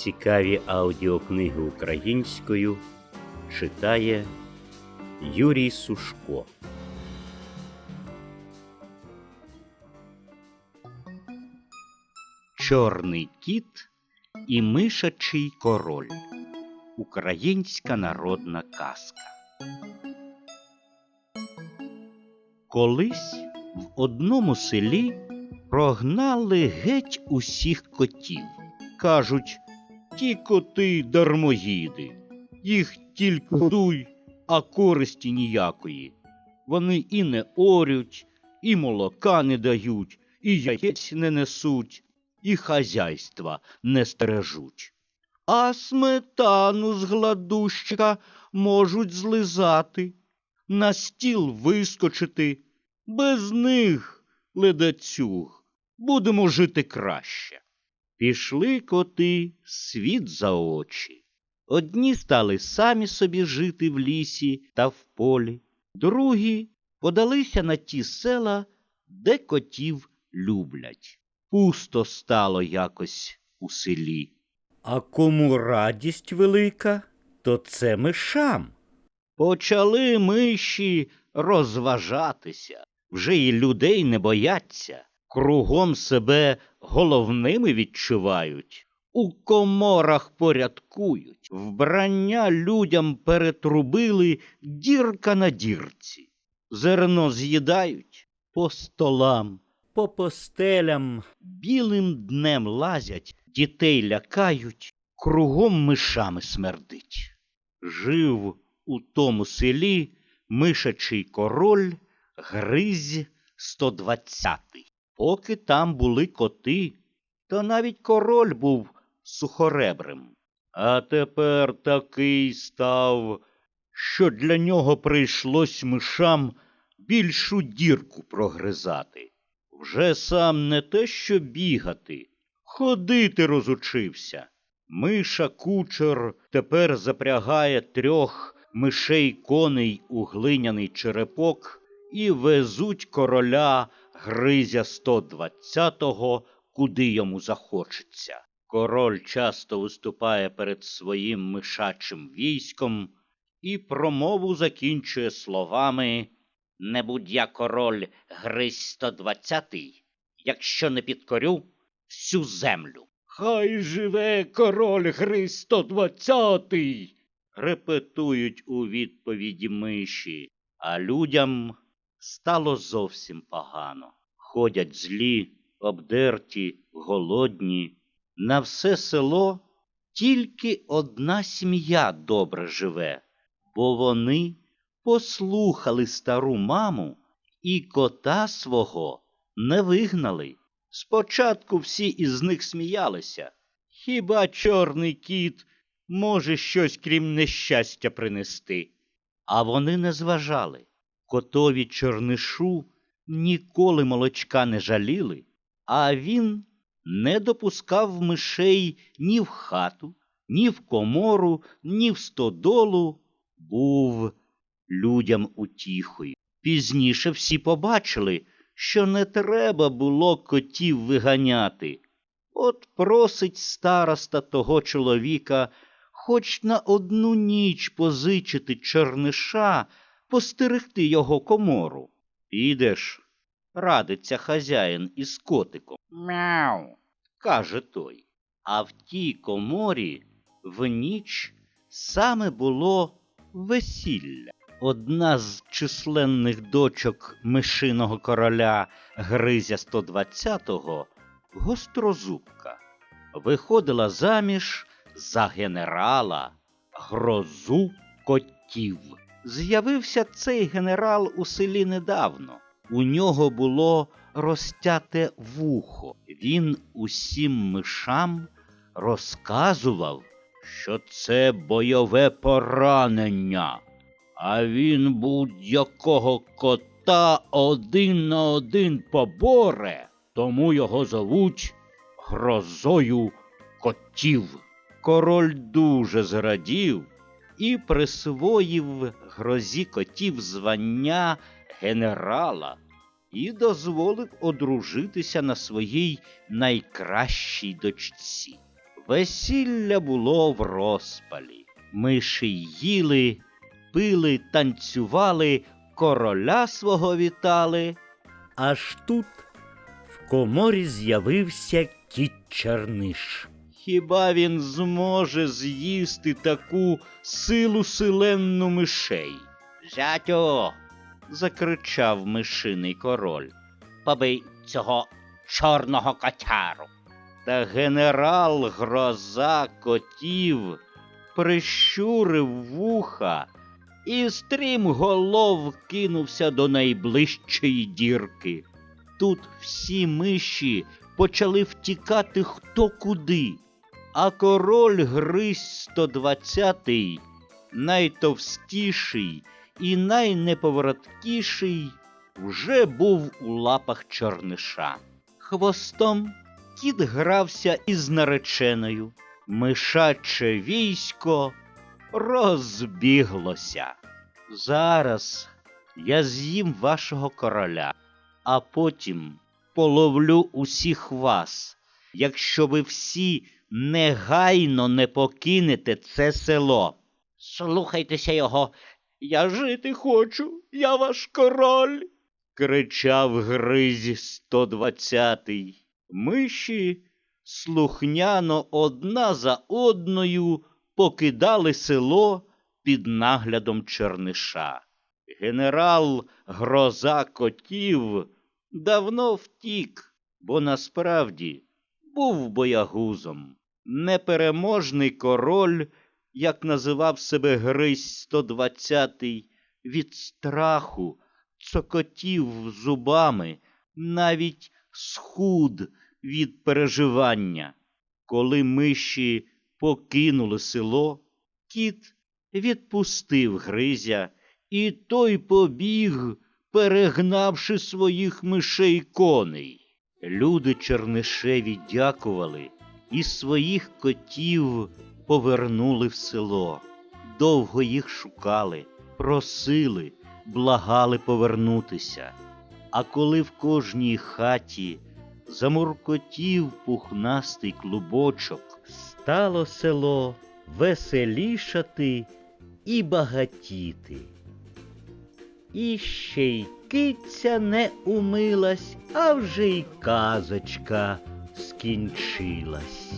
Цікаві аудіокниги українською читає Юрій Сушко. Чорний кіт і мишачий король. Українська народна казка. Колись в одному селі прогнали геть усіх котів. Кажуть, ті коти дармоїди, їх тільки дуй, а користі ніякої. Вони і не орють, і молока не дають, і яєць не несуть, і хазяйства не стережуть. А сметану з гладущика можуть злизати, на стіл вискочити. Без них, ледацюг, будемо жити краще. Пішли коти світ за очі. Одні стали самі собі жити в лісі та в полі, другі подалися на ті села, де котів люблять. Пусто стало якось у селі. А кому радість велика, то це мишам. Почали миші розважатися, вже й людей не бояться, кругом себе головними відчувають, у коморах порядкують, вбрання людям перетрубили дірка на дірці, зерно з'їдають по столам, по постелям, білим днем лазять, дітей лякають, кругом мишами смердить. Жив у тому селі мишачий король Гризь 120. Поки там були коти, то навіть король був сухоребрим. А тепер такий став, що для нього прийшлось мишам більшу дірку прогризати. Вже сам не те, що бігати, ходити розучився. Миша кучер тепер запрягає трьох мишей коней у глиняний черепок і везуть короля Гризя 120-го, куди йому захочеться. Король часто виступає перед своїм мишачим військом і промову закінчує словами Не будь я король Гризь 120-й, якщо не підкорю всю землю. Хай живе король Гризь 120-й, репетують у відповіді миші, а людям стало зовсім погано. Ходять злі, обдерті, голодні. На все село тільки одна сім'я добре живе, бо вони послухали стару маму і кота свого не вигнали. Спочатку всі із них сміялися. Хіба чорний кіт може щось крім нещастя принести? А вони не зважали. Котові чорнишу ніколи молочка не жаліли, а він не допускав мишей ні в хату, ні в комору, ні в стодолу, був людям утіхою. Пізніше всі побачили, що не треба було котів виганяти. От просить староста того чоловіка хоч на одну ніч позичити черниша, постерегти його комору. Підеш, радиться хазяїн із котиком. Мяу, каже той. А в тій коморі в ніч саме було весілля. Одна з численних дочок мишиного короля Гризя 120-го, гострозубка, виходила заміж за генерала грозу котів. З'явився цей генерал у селі недавно. У нього було розтяте вухо. Він усім мишам розказував, що це бойове поранення, а він будь-якого кота один на один поборе, тому його зовуть грозою котів. Король дуже зрадів і присвоїв грозі котів звання генерала і дозволив одружитися на своїй найкращій дочці. Весілля було в розпалі. Миші їли, пили, танцювали, короля свого вітали. Аж тут в коморі з'явився кіт Черниш. Хіба він зможе з'їсти таку силу силенну мишей? Зятю. закричав мишиний король. Побий цього чорного котяру. Та генерал гроза котів прищурив вуха і стрімголов кинувся до найближчої дірки. Тут всі миші почали втікати хто куди, а король Гризь 120, найтовстіший і найнеповороткіший, вже був у лапах чорниша. Хвостом кіт грався із нареченою. Мишаче військо розбіглося. Зараз я з'їм вашого короля, а потім половлю усіх вас, якщо ви всі негайно не покинете це село. Слухайтеся його, я жити хочу, я ваш король. кричав Гризь 120. Миші слухняно одна за одною покидали село під наглядом черниша. Генерал Гроза котів давно втік, бо насправді був боягузом. Непереможний король, як називав себе Гризь 120, від страху цокотів зубами, навіть схуд від переживання. Коли миші покинули село, кіт відпустив Гризя, і той побіг, перегнавши своїх мишей коней. Люди Чернишеві дякували і своїх котів повернули в село. Довго їх шукали, просили, благали повернутися. А коли в кожній хаті замуркотів пухнастий клубочок, стало село веселішати і багатіти. І ще й киця не умилась, а вже й казочка скінчилась.